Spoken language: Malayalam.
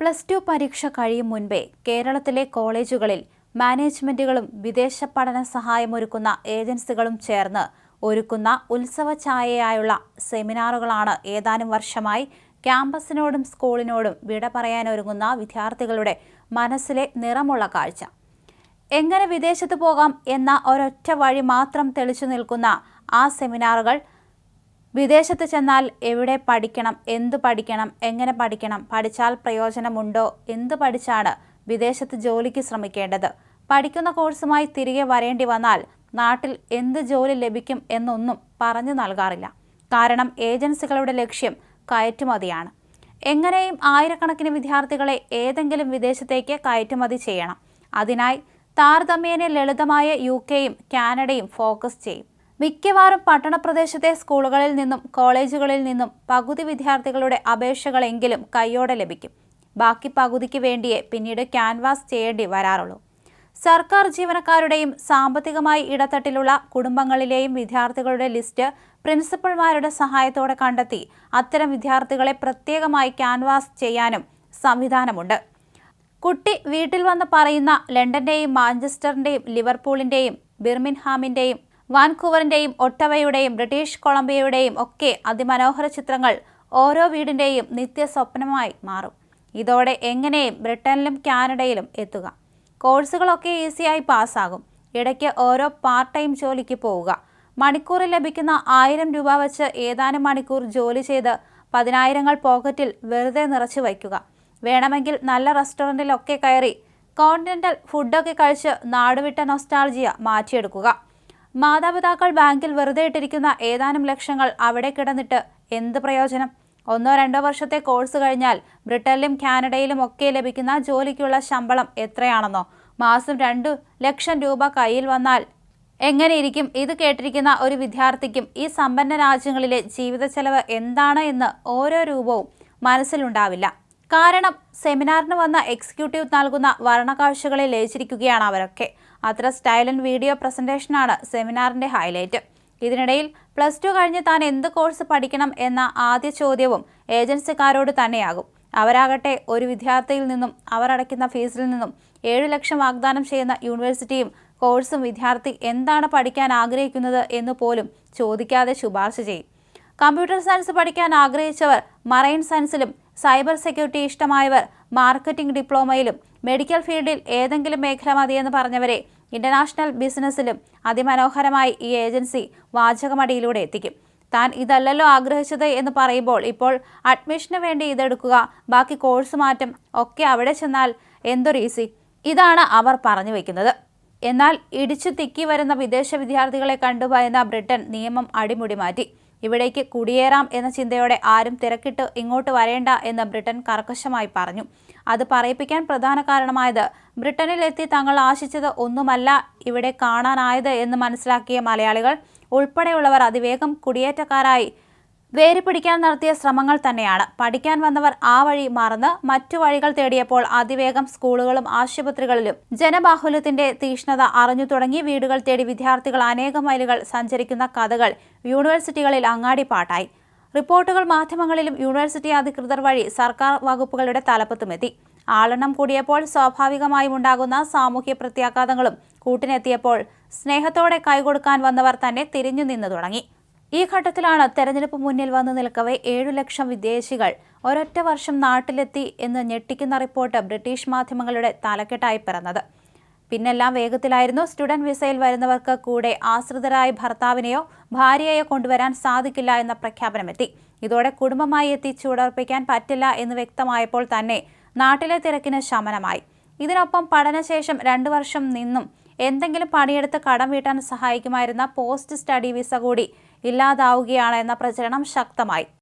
പ്ലസ് ടു പരീക്ഷ കഴിയും മുൻപേ കേരളത്തിലെ കോളേജുകളിൽ മാനേജ്മെന്റുകളും വിദേശ പഠന സഹായമൊരുക്കുന്ന ഏജൻസികളും ചേർന്ന് ഒരുക്കുന്ന ഉത്സവ ഛായയായുള്ള സെമിനാറുകളാണ് ഏതാനും വർഷമായി ക്യാമ്പസിനോടും സ്കൂളിനോടും വിട പറയാനൊരുങ്ങുന്ന വിദ്യാർത്ഥികളുടെ മനസ്സിലെ നിറമുള്ള കാഴ്ച. എങ്ങനെ വിദേശത്ത് പോകാം എന്ന ഒരൊറ്റ വഴി മാത്രം തെളിച്ചു നിൽക്കുന്ന ആ സെമിനാറുകൾ വിദേശത്ത് ചെന്നാൽ എവിടെ പഠിക്കണം എന്ത് പഠിക്കണം എങ്ങനെ പഠിക്കണം പഠിച്ചാൽ പ്രയോജനമുണ്ടോ എന്ത് പഠിച്ചാണ് വിദേശത്ത് ജോലിക്ക് ശ്രമിക്കേണ്ടത്? പഠിക്കുന്ന കോഴ്സുമായി തിരികെ വരേണ്ടി വന്നാൽ നാട്ടിൽ എന്ത് ജോലി ലഭിക്കും എന്നൊന്നും പറഞ്ഞു നൽകാറില്ല. കാരണം ഏജൻസികളുടെ ലക്ഷ്യം കയറ്റുമതിയാണ്. എങ്ങനെയും ആയിരക്കണക്കിന് വിദ്യാർത്ഥികളെ ഏതെങ്കിലും വിദേശത്തേക്ക് കയറ്റുമതി ചെയ്യണം. അതിനായി താരതമ്യേന ലളിതമായ യു കെയും കാനഡയും ഫോക്കസ് ചെയ്യും. മിക്കവാറും പട്ടണപ്രദേശത്തെ സ്കൂളുകളിൽ നിന്നും കോളേജുകളിൽ നിന്നും പകുതി വിദ്യാർത്ഥികളുടെ അപേക്ഷകളെങ്കിലും കൈയോടെ ലഭിക്കും. ബാക്കി പകുതിക്ക് വേണ്ടിയേ പിന്നീട് ക്യാൻവാസ് ചെയ്യേണ്ടി വരാറുള്ളൂ. സർക്കാർ ജീവനക്കാരുടെയും സാമ്പത്തികമായി ഇടത്തട്ടിലുള്ള കുടുംബങ്ങളിലെയും വിദ്യാർത്ഥികളുടെ ലിസ്റ്റ് പ്രിൻസിപ്പൽമാരുടെ സഹായത്തോടെ കണ്ടെത്തി അത്തരം വിദ്യാർത്ഥികളെ പ്രത്യേകമായി ക്യാൻവാസ് ചെയ്യാനും സംവിധാനമുണ്ട്. കുട്ടി വീട്ടിൽ വന്ന് പറയുന്ന ലണ്ടന്റെയും മാഞ്ചസ്റ്ററിന്റെയും ലിവർപൂളിന്റെയും ബിർമിൻഹാമിന്റെയും വാൻകൂവറിന്റെയും ഒട്ടവയുടെയും ബ്രിട്ടീഷ് കൊളംബിയയുടെയും ഒക്കെ അതിമനോഹര ചിത്രങ്ങൾ ഓരോ വീടിന്റെയും നിത്യ സ്വപ്നമായി മാറും. ഇതോടെ എങ്ങനെയും ബ്രിട്ടനിലും കാനഡയിലും എത്തുക? കോഴ്സുകളൊക്കെ ഈസിയായി പാസ്സാകും. ഇടയ്ക്ക് ഓരോ പാർട്ട് ടൈം ജോലിക്ക് പോവുക. മണിക്കൂറിൽ ലഭിക്കുന്ന ആയിരം രൂപ വച്ച് ഏതാനും മണിക്കൂർ ജോലി ചെയ്ത് പതിനായിരങ്ങൾ പോക്കറ്റിൽ വെറുതെ നിറച്ചു വയ്ക്കുക. വേണമെങ്കിൽ നല്ല റെസ്റ്റോറന്റിലൊക്കെ കയറി കോണ്ടിനെന്റൽ ഫുഡൊക്കെ കഴിച്ച് നാടുവിട്ട നൊസ്റ്റാൾജിയ മാറ്റിയെടുക്കുക. മാതാപിതാക്കൾ ബാങ്കിൽ വെറുതെ ഇട്ടിരിക്കുന്ന ഏതാനും ലക്ഷങ്ങൾ അവിടെ കിടന്നിട്ട് എന്ത് പ്രയോജനം? ഒന്നോ രണ്ടോ വർഷത്തെ കോഴ്സ് കഴിഞ്ഞാൽ ബ്രിട്ടനിലും കാനഡയിലും ഒക്കെ ലഭിക്കുന്ന ജോലിക്കുള്ള ശമ്പളം എത്രയാണെന്നോ? മാസം രണ്ടു ലക്ഷം രൂപ കയ്യിൽ വന്നാൽ എങ്ങനെയിരിക്കും? ഇത് കേട്ടിരിക്കുന്ന ഒരു വിദ്യാർത്ഥിക്കും ഈ സമ്പന്ന രാജ്യങ്ങളിലെ ജീവിത ചെലവ് എന്താണ് എന്ന് ഓരോ രൂപവും മനസ്സിലുണ്ടാവില്ല. കാരണം സെമിനാറിന് വന്ന എക്സിക്യൂട്ടീവ് നൽകുന്ന വർണകാഴ്ചകളെ ലയിച്ചിരിക്കുകയാണ് അവരൊക്കെ. അത്ര സ്റ്റൈൽ ആൻഡ് വീഡിയോ പ്രസന്റേഷനാണ് സെമിനാറിന്റെ ഹൈലൈറ്റ് ഇതിനിടയിൽ പ്ലസ് ടു കഴിഞ്ഞ് താൻ എന്ത് കോഴ്സ് പഠിക്കണം എന്ന ആദ്യ ചോദ്യവും ഏജൻസിക്കാരോട് തന്നെയാകും. അവരാകട്ടെ ഒരു വിദ്യാർത്ഥിയിൽ നിന്നും അവർ അടയ്ക്കുന്ന ഫീസിൽ നിന്നും ഏഴു ലക്ഷം വാഗ്ദാനം ചെയ്യുന്ന യൂണിവേഴ്സിറ്റിയും കോഴ്സും വിദ്യാർത്ഥി എന്താണ് പഠിക്കാൻ ആഗ്രഹിക്കുന്നത് എന്ന് പോലും ചോദിക്കാതെ ശുപാർശ ചെയ്യും. കമ്പ്യൂട്ടർ സയൻസ് പഠിക്കാൻ ആഗ്രഹിച്ചവർ മറൈൻ സയൻസിലും സൈബർ സെക്യൂരിറ്റി ഇഷ്ടമായവർ മാർക്കറ്റിംഗ് ഡിപ്ലോമയിലും മെഡിക്കൽ ഫീൽഡിൽ ഏതെങ്കിലും മേഖല മതിയെന്ന് പറഞ്ഞവരെ ഇന്റർനാഷണൽ ബിസിനസ്സിലും അതിമനോഹരമായി ഈ ഏജൻസി വാചകമടിയിലൂടെ എത്തിക്കും. താൻ ഇതല്ലല്ലോ ആഗ്രഹിച്ചത് എന്ന് പറയുമ്പോൾ ഇപ്പോൾ അഡ്മിഷന് വേണ്ടി ഇതെടുക്കുക ബാക്കി കോഴ്സ് മാറ്റം ഒക്കെ അവിടെ ചെന്നാൽ എന്തൊരു ഈസി? ഇതാണ് അവർ പറഞ്ഞു വയ്ക്കുന്നത് എന്നാൽ ഇടിച്ചു തിക്കി വരുന്ന വിദേശ വിദ്യാർത്ഥികളെ കണ്ടുപോയെന്ന ബ്രിട്ടൻ നിയമം അടിമുടി മാറ്റി. ഇവിടേക്ക് കുടിയേറാം എന്ന ചിന്തയോടെ ആരും തിരക്കിട്ട് ഇങ്ങോട്ട് വരേണ്ട എന്ന് ബ്രിട്ടൻ കർക്കശമായി പറഞ്ഞു. അത് പറയിപ്പിക്കാൻ പ്രധാന കാരണമായത് ബ്രിട്ടനിലെത്തി തങ്ങൾ ആശിച്ചത് ഒന്നുമല്ല ഇവിടെ കാണാനായത് എന്ന് മനസ്സിലാക്കിയ മലയാളികൾ ഉൾപ്പെടെയുള്ളവർ അതിവേഗം കുടിയേറ്റക്കാരായി വേര് പിടിക്കാൻ നടത്തിയ ശ്രമങ്ങൾ തന്നെയാണ്. പഠിക്കാൻ വന്നവർ ആ വഴി മറന്ന് മറ്റു വഴികൾ തേടിയപ്പോൾ അതിവേഗം സ്കൂളുകളും ആശുപത്രികളിലും ജനബാഹുല്യത്തിന്റെ തീഷ്ണത അറിഞ്ഞു തുടങ്ങി വീടുകൾ തേടി വിദ്യാർത്ഥികൾ അനേകം മൈലുകൾ സഞ്ചരിക്കുന്ന കഥകൾ യൂണിവേഴ്സിറ്റികളിൽ അങ്ങാടിപ്പാട്ടായി റിപ്പോർട്ടുകൾ മാധ്യമങ്ങളിലും യൂണിവേഴ്സിറ്റി അധികൃതർ വഴി സർക്കാർ വകുപ്പുകളുടെ തലപ്പത്തുമെത്തി. ആളെണ്ണം കൂടിയപ്പോൾ സ്വാഭാവികമായും ഉണ്ടാകുന്ന സാമൂഹ്യ പ്രത്യാഘാതങ്ങളും കൂട്ടിനെത്തിയപ്പോൾ സ്നേഹത്തോടെ കൈകൊടുക്കാൻ വന്നവർ തന്നെ തിരിഞ്ഞു നിന്നു തുടങ്ങി. ഈ ഘട്ടത്തിലാണ് തെരഞ്ഞെടുപ്പ് മുന്നിൽ വന്നു നിൽക്കവേ ഏഴു ലക്ഷം വിദേശികൾ ഒരൊറ്റ വർഷം നാട്ടിലെത്തി എന്ന് ഞെട്ടിക്കുന്ന റിപ്പോർട്ട് ബ്രിട്ടീഷ് മാധ്യമങ്ങളുടെ തലക്കെട്ടായി പിറന്നത്. പിന്നെല്ലാം വേഗത്തിലായിരുന്നു. സ്റ്റുഡന്റ് വിസയിൽ വരുന്നവർക്ക് കൂടെ ആശ്രിതരായ ഭർത്താവിനെയോ ഭാര്യയെയോ കൊണ്ടുവരാൻ സാധിക്കില്ല എന്ന പ്രഖ്യാപനമെത്തി. ഇതോടെ കുടുംബമായി എത്തി ചൂടർപ്പിക്കാൻ പറ്റില്ല എന്ന് വ്യക്തമായപ്പോൾ തന്നെ നാട്ടിലെ തിരക്കിന് ശമനമായി. ഇതിനൊപ്പം പഠനശേഷം രണ്ടു വർഷം നിന്നും എന്തെങ്കിലും പണിയെടുത്ത് കടം വീട്ടാൻ സഹായിക്കുമായിരുന്ന പോസ്റ്റ് സ്റ്റഡി വിസ കൂടി ഇല്ലാതാവുകയാണ് എന്ന പ്രചരണം ശക്തമായി.